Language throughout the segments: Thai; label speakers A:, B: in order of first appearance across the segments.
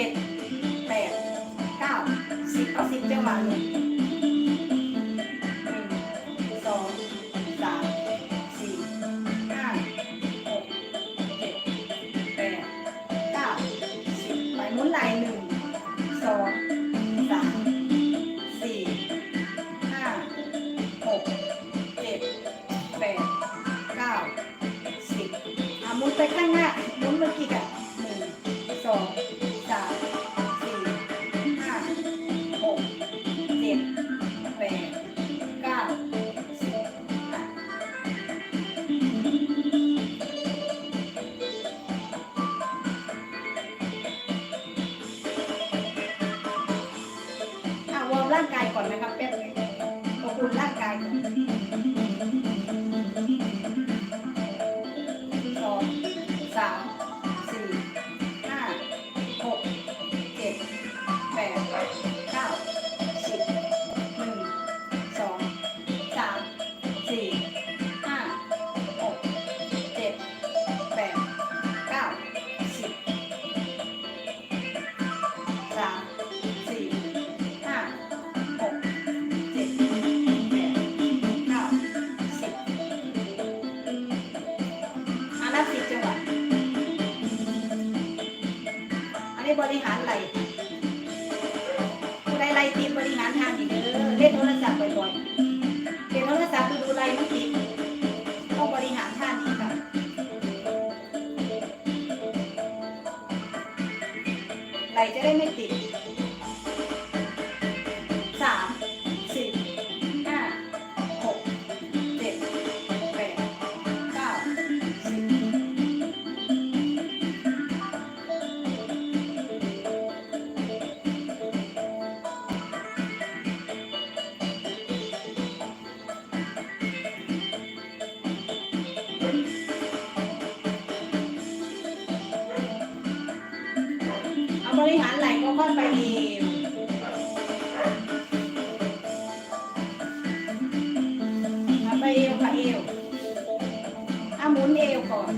A: เจ็ดแปดเก้าสิบเอาสิบจังหวะเลย ร่างกายก่อนนะครับแป๊บอบอุ่นร่างกายก่อนสองสาม บริหารไหลผู้ใดไหลติบริหารทางอีกเด้อเล่นโทรศัพท์บ่อยๆเล่นโทรศัพท์ไปดูไหลมันติต้องบริหารท่านี้ค่ะไหลจะได้ไม่ติด บริหารไหลก็ค่อยไปเองไปเอวค่ะเอวเอาหมุนเอวก่อน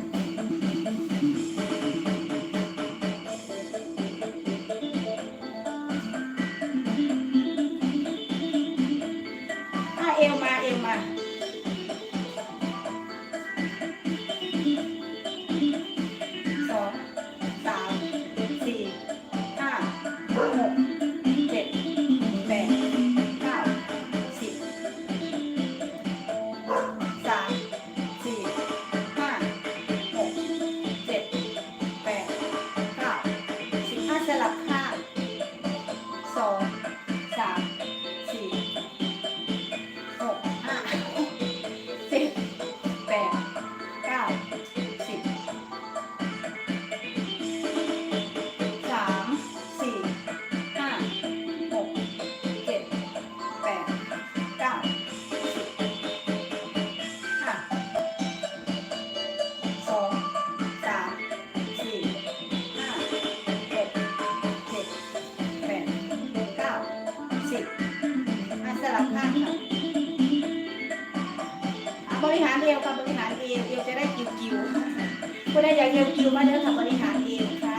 A: บริหารเอวค่ะบริหารเอวเอวจะได้กิ้วๆผู้ใดอยากเอวกิ้วมาเด้อค่ะบริหารเอวค่ะ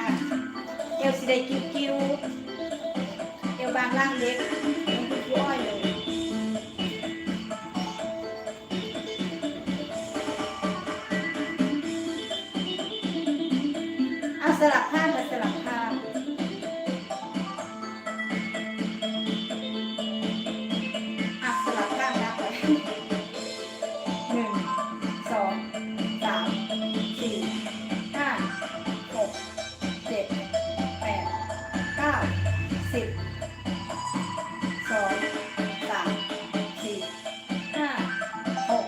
A: เอวสิได้กิ้วกิ้วเอวบางล่างเล็กอ้อยเลยเอาสลับข้า สิบสองสามสี่ห้าหก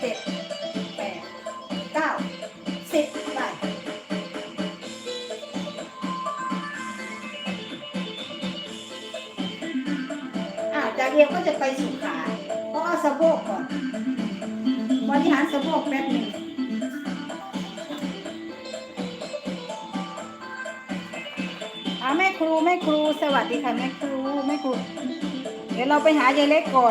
A: เจ็ดแปดเก้าสิบไปอ่าจากเอวก็จะไปสู่ขาเพราะเอาสะโพกก่อนบริหารสะโพกแป๊บหนึ่ง อ่าแม่ครูแม่ครูสวัสดีค่ะแม่ครูแม่ครู เดี๋ยวเราไปหายายเล็กก่อน